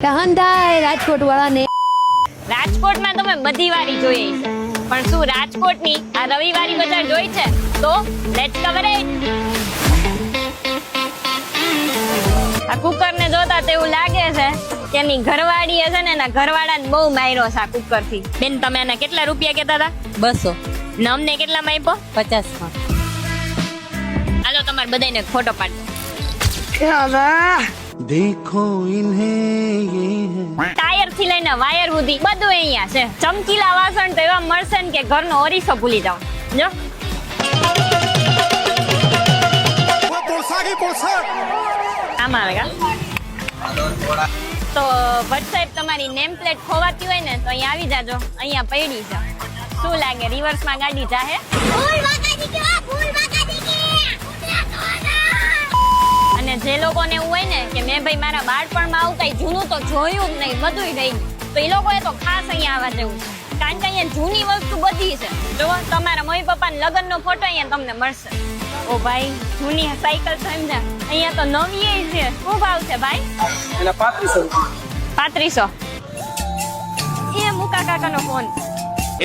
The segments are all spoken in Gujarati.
થાય રાજકોટ વાળાને રાજકોટમાં તમે બધી વારી જોઈ છે. પણ શું રાજકોટની આ રવિવારી બજાર જોઈ છે? તો લેટ્સ કવર આ કુકર ને જોતા તો એવું લાગે છે કે એની ઘરવાળી છે ને એના ઘરવાળાને બહુ માર્યો છે આ કુકરથી બેન તમે એને કેટલા રૂપિયા કહેતા હતા? બસો. ને અમને કેટલા માપ્યો પચાસમાં હાલો તમારે બધાને ફોટો પાડજો देखो इन्हें ये है ટાયર થી લઈને વાયર સુધી બધું અહીંયા છે ચમકીલા વાસણ તો એવા મળશે ને કે ઘરનો ઓરીસો ભૂલી જાવ જો આમાં આવે કા તો ભટ્ટ સાહેબ તમારી નેમ પ્લેટ ખોવાતી હોય ને તો અહીંયા આવી જાજો અહીંયા પડી છે શું લાગે રિવર્સમાં ગાડી જાહે અને જે લોકોને એવું હોય ને કે મેં ભાઈ મારા બાળપણમાં આવું કઈ જૂનું તો જોયું જ નહીં બધું રહી તો એ લોકોએ તો ખાસ અહીંયા આવવા જેવું છે. કારણ કે અહીંયા જૂની વસ્તુ બધી છે. જો તમારા મમ્મી પપ્પાના લગ્નનો ફોટો અહીંયા તમને મળશે. ઓ ભાઈ જૂની સાયકલ તો એમ છે અહીંયા તો નવી છે. શું ભાવ છે ભાઈ? એના પાંત્રીસો પાંત્રીસો. એ મુકા કાકાનો ફોન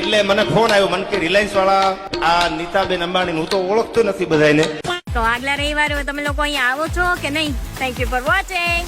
એટલે મને ફોન આવ્યો મને કે રિલાયન્સ વાળા આ નીતાબેન અંબાણી હું તો ઓળખતો નથી બધાને તો આગલા રવિવારે તમે લોકો અહીંયા આવો છો કે નહીં? Thank you for watching